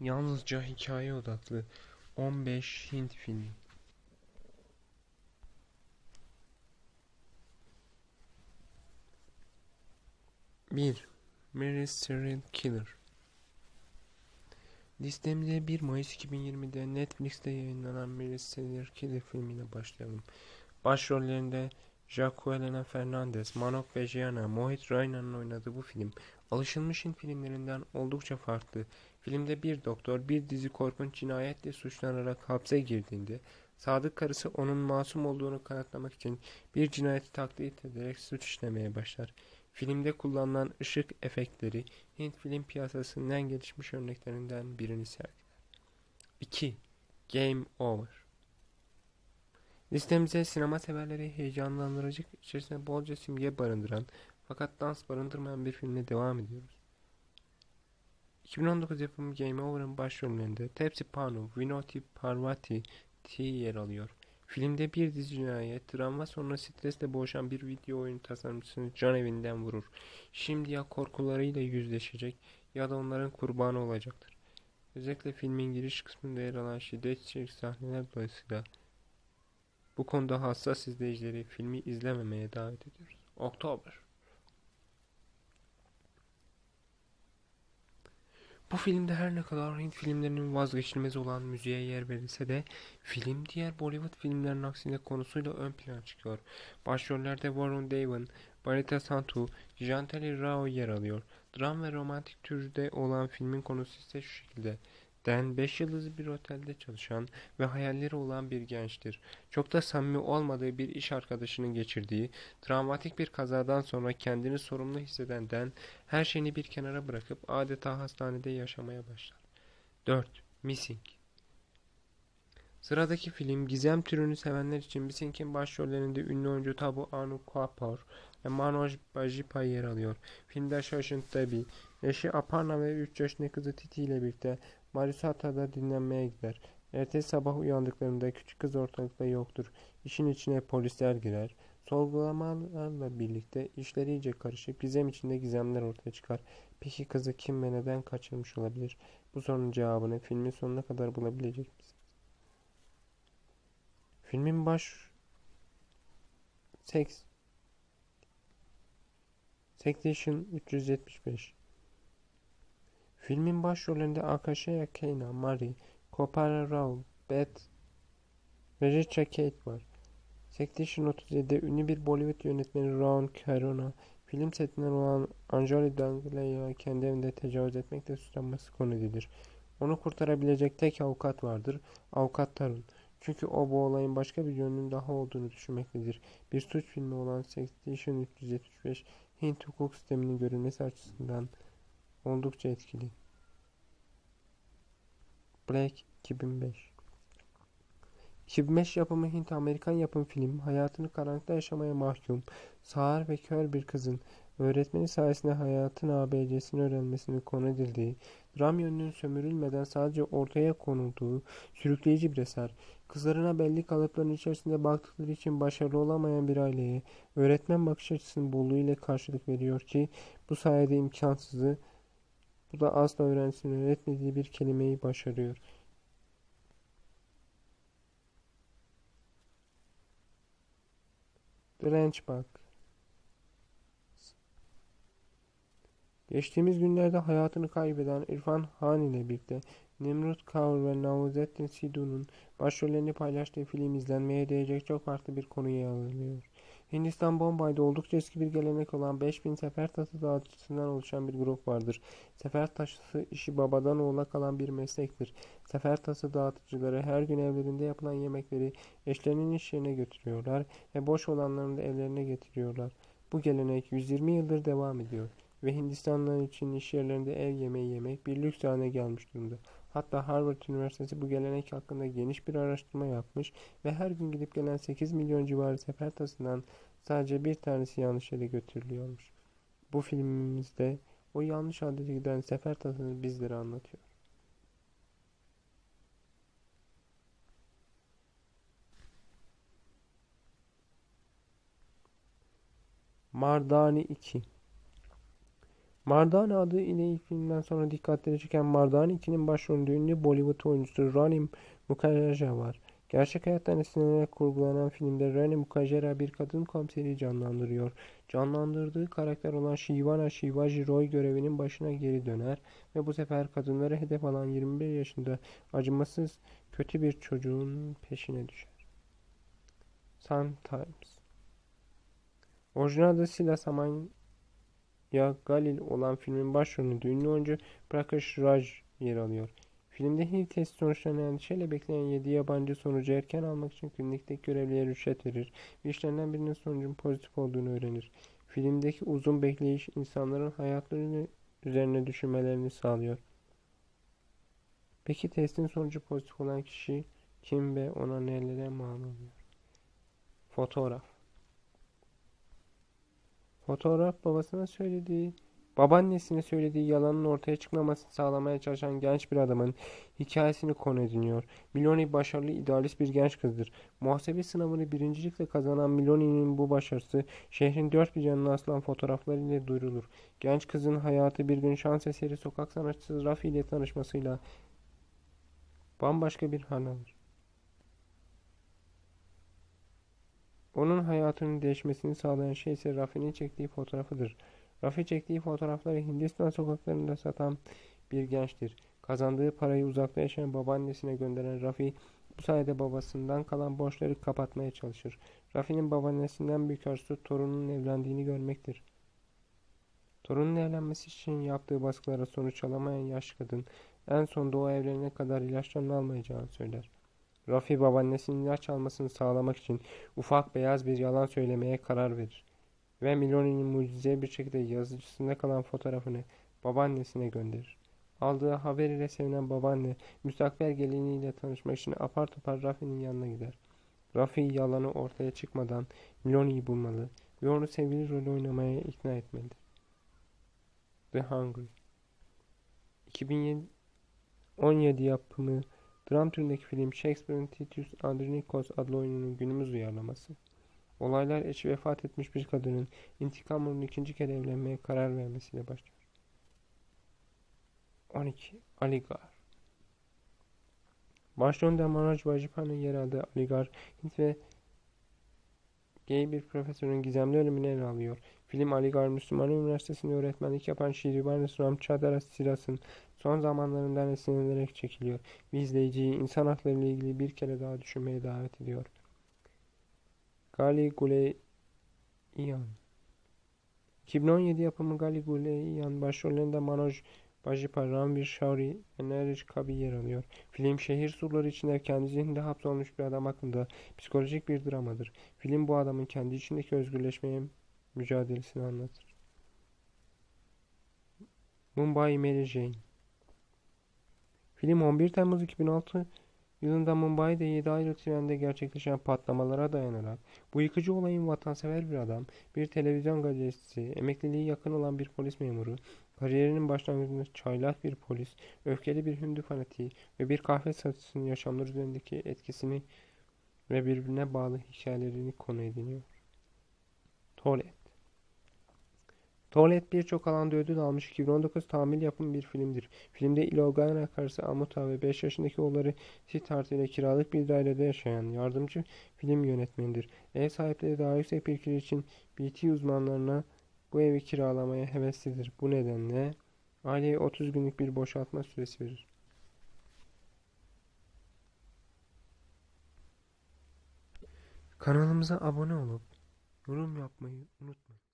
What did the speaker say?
Yalnızca hikaye odaklı 15 Hint filmi. Bir, Mary Serial Killer. Listemde 1 Mayıs 2020'de Netflix'te yayınlanan Mary Serial Killer filmine başlayalım. Başrollerinde Jacqueline Fernandez, Manok ve Mohit Raina'nın oynadığı bu film, alışılmış Hint filmlerinden oldukça farklı. Filmde bir doktor bir dizi korkunç cinayetle suçlanarak hapse girdiğinde, sadık karısı onun masum olduğunu kanıtlamak için bir cinayeti taklit ederek suç işlemeye başlar. Filmde kullanılan ışık efektleri Hint film piyasasının en gelişmiş örneklerinden birini sergiler. 2. Game Over Listemize sinema severleri heyecanlandırıcı içerisinde bolca simge barındıran fakat dans barındırmayan bir filmle devam ediyoruz. 2019 yapımı Game Over'ın başrollerinde Tepsi Pannu, Vinoti Parvati T yer alıyor. Filmde bir dizi cinayet, travma sonra stresle boğuşan bir video oyun tasarımcısını can evinden vurur. Şimdi ya korkularıyla yüzleşecek ya da onların kurbanı olacaktır. Özellikle filmin giriş kısmında yer alan şiddet içerik sahneler dolayısıyla bu konuda hassas izleyicileri filmi izlememeye davet ediyoruz. Oktober Bu filmde her ne kadar Hint filmlerinin vazgeçilmez olan müziğe yer verilse de film diğer Bollywood filmlerinin aksine konusuyla ön plana çıkıyor. Başrollerde Varun Devan, Barita Santu, Jantali Rao yer alıyor. Dram ve romantik türde olan filmin konusu ise şu şekilde. Dan 5 yıldızlı bir otelde çalışan ve hayalleri olan bir gençtir. Çok da samimi olmadığı bir iş arkadaşının geçirdiği travmatik bir kazadan sonra kendini sorumlu hisseden Dan her şeyini bir kenara bırakıp adeta hastanede yaşamaya başlar. 4. Missing Sıradaki film gizem türünü sevenler için Missing'in başrollerinde ünlü oyuncu Tabu Anu Kapoor ve Manoj Bajpayee yer alıyor. Filmde Shoshin Devi, eşi Aparna ve 3 yaşındaki kızı Titi ile birlikte Marisata'da dinlenmeye gider. Ertesi sabah uyandıklarında küçük kız ortalıkta yoktur. İşin içine polisler girer. Sorgulamalarla birlikte işler iyice karışıp gizem içinde gizemler ortaya çıkar. Peki kızı kim ve neden kaçırmış olabilir? Bu sorunun cevabını filmin sonuna kadar bulabilecek misin? Filmin baş... Seks... Section 375 Filmin başrollerinde Akashaya Kena, Mari, Kopara Rao, Beth ve Richa Kate var. Section 37'de ünlü bir Bollywood yönetmeni Raun Karuna, film setinden olan Anjali Dangle'ya kendi evinde tecavüz etmekle suçlanması konu edilir. Onu kurtarabilecek tek avukat vardır, avukat Tarun. Çünkü o bu olayın başka bir yönünün daha olduğunu düşünmektedir. Bir suç filmi olan Section 375 Hint hukuk sisteminin görülmesi açısından oldukça etkili. Black 2005 2005 yapımı Hint-Amerikan yapım film hayatını karanlıkta yaşamaya mahkum, sağır ve kör bir kızın öğretmeni sayesinde hayatın ABC'sini öğrenmesini konu edildiği, dram yönünün sömürülmeden sadece ortaya konulduğu sürükleyici bir eser. Kızlarına belli kalıpların içerisinde baktıkları için başarılı olamayan bir aileye öğretmen bakış açısının bolluğu ile karşılık veriyor ki bu sayede imkansızı bu da asla öğrencisinin öğretmediği bir kelimeyi başarıyor. Direnç bak. Geçtiğimiz günlerde hayatını kaybeden İrfan Han ile birlikte Nimrut Kaur ve Navazettin Sidhu'nun başrollerini paylaştığı film izlenmeye değecek çok farklı bir konuyu alıyor. Hindistan Bombay'da oldukça eski bir gelenek olan 5000 sefer tası dağıtıcısından oluşan bir grup vardır. Sefer taşı işi babadan oğula kalan bir meslektir. Sefer tası dağıtıcıları her gün evlerinde yapılan yemekleri eşlerinin iş yerine götürüyorlar ve boş olanlarını da evlerine getiriyorlar. Bu gelenek 120 yıldır devam ediyor ve Hindistanlılar için iş yerlerinde ev yemeği yemek bir lüks haline gelmiş durumda. Hatta Harvard Üniversitesi bu gelenek hakkında geniş bir araştırma yapmış ve her gün gidip gelen 8 milyon civarı sefer tasından sadece bir tanesi yanlış yere götürülüyormuş. Bu filmimizde o yanlış adrese giden sefer tasını bizlere anlatıyor. Mardani 2 Mardani adı ile ilk filmden sonra dikkatleri çeken Mardani 2'nin başrolünde ünlü Bollywood oyuncusu Rani Mukhija var. Gerçek hayattan esinlenerek kurgulanan filmde Rani Mukhija bir kadın komiseri canlandırıyor. Canlandırdığı karakter olan Shivana Shivaji Roy görevinin başına geri döner ve bu sefer kadınları hedef alan 21 yaşında acımasız kötü bir çocuğun peşine düşer. Sun Times Orijinal adı Sila Samanya Galil olan filmin başrolünde ünlü oyuncu Prakash Raj yer alıyor. Filmde HIV test sonuçlarını endişeyle bekleyen 7 yabancı sonucu erken almak için klinikteki görevliye rüşvet verir ve işlerinden birinin sonucun pozitif olduğunu öğrenir. Filmdeki uzun bekleyiş insanların hayatları üzerine düşünmelerini sağlıyor. Peki testin sonucu pozitif olan kişi kim ve ona nelere mal oluyor? Fotoğraf Fotoğraf babasına söylediği, babaannesine söylediği yalanın ortaya çıkmamasını sağlamaya çalışan genç bir adamın hikayesini konu ediniyor. Miloni başarılı idealist bir genç kızdır. Muhasebe sınavını birincilikle kazanan Miloni'nin bu başarısı şehrin dört bir yanına asılan fotoğraflarıyla duyurulur. Genç kızın hayatı bir gün şans eseri sokak sanatçısı Rafi ile tanışmasıyla bambaşka bir hal alır. Onun hayatının değişmesini sağlayan şey ise Rafi'nin çektiği fotoğrafıdır. Rafi çektiği fotoğrafları Hindistan sokaklarında satan bir gençtir. Kazandığı parayı uzakta yaşayan babaannesine gönderen Rafi bu sayede babasından kalan borçları kapatmaya çalışır. Rafi'nin babaannesinden büyük arzusu torununun evlendiğini görmektir. Torunun evlenmesi için yaptığı baskılara sonuç alamayan yaşlı kadın en sonunda o evlenene kadar ilaçlarını almayacağını söyler. Rafi babaannesinin ilaç almasını sağlamak için ufak beyaz bir yalan söylemeye karar verir. Ve Miloni'nin mucize bir şekilde yazıcısında kalan fotoğrafını babaannesine gönderir. Aldığı haber ile sevinen babaanne müstakbel geliniyle tanışmak için apar topar Rafi'nin yanına gider. Rafi yalanı ortaya çıkmadan Miloni'yi bulmalı ve onu sevgili rolü oynamaya ikna etmelidir. The Hungry 2017 yapımı Dram türündeki film Shakespeare'in Titus Andronikos adlı oyununun günümüz uyarlaması. Olaylar eşi vefat etmiş bir kadının intikam uğruna ikinci kere evlenmeye karar vermesiyle başlıyor. 12. Aligar Başrolünde Manoj Vajipay'ın yer aldığı Aligar, Hint ve gay bir profesörün gizemli ölümünü ele alıyor. Film Aligarh Müslüman Üniversitesi'nde öğretmenlik yapan Şirivan Ramchandra Siras'ın son zamanlarından esinlenerek çekiliyor ve izleyiciyi insan hakları ile ilgili bir kere daha düşünmeye davet ediyor. Gali Guleiyan 2017 yapımı Gali Guleiyan başrollerinde Manoj Bajipar, Ranveer Shauri ve Neeraj Kabi yer alıyor. Film şehir surları içinde kendi zihninde hapsolmuş bir adam hakkında psikolojik bir dramadır. Film bu adamın kendi içindeki özgürleşmeye mücadelesini anlatır. Mumbai Mary Jane Film 11 Temmuz 2006 yılında Mumbai'de 7 ayrı trende gerçekleşen patlamalara dayanarak bu yıkıcı olayın vatansever bir adam, bir televizyon gazetecisi, emekliliği yakın olan bir polis memuru, kariyerinin başlangıcında çaylak bir polis, öfkeli bir Hindu fanatiği ve bir kahve satıcısının yaşamlar üzerindeki etkisini ve birbirine bağlı hikayelerini konu ediniyor. Tuvalet Tuvalet birçok alanda ödül almış 2019 tamil yapım bir filmdir. Filmde Ilogana karısı Amuta ve 5 yaşındaki oğulları Siddharth ile kiralık bir dairede yaşayan yardımcı film yönetmenidir. Ev sahipleri daha yüksek bir kira için BT uzmanlarına bu evi kiralamaya heveslidir. Bu nedenle aileye 30 günlük bir boşaltma süresi verir. Kanalımıza abone olup yorum yapmayı unutmayın.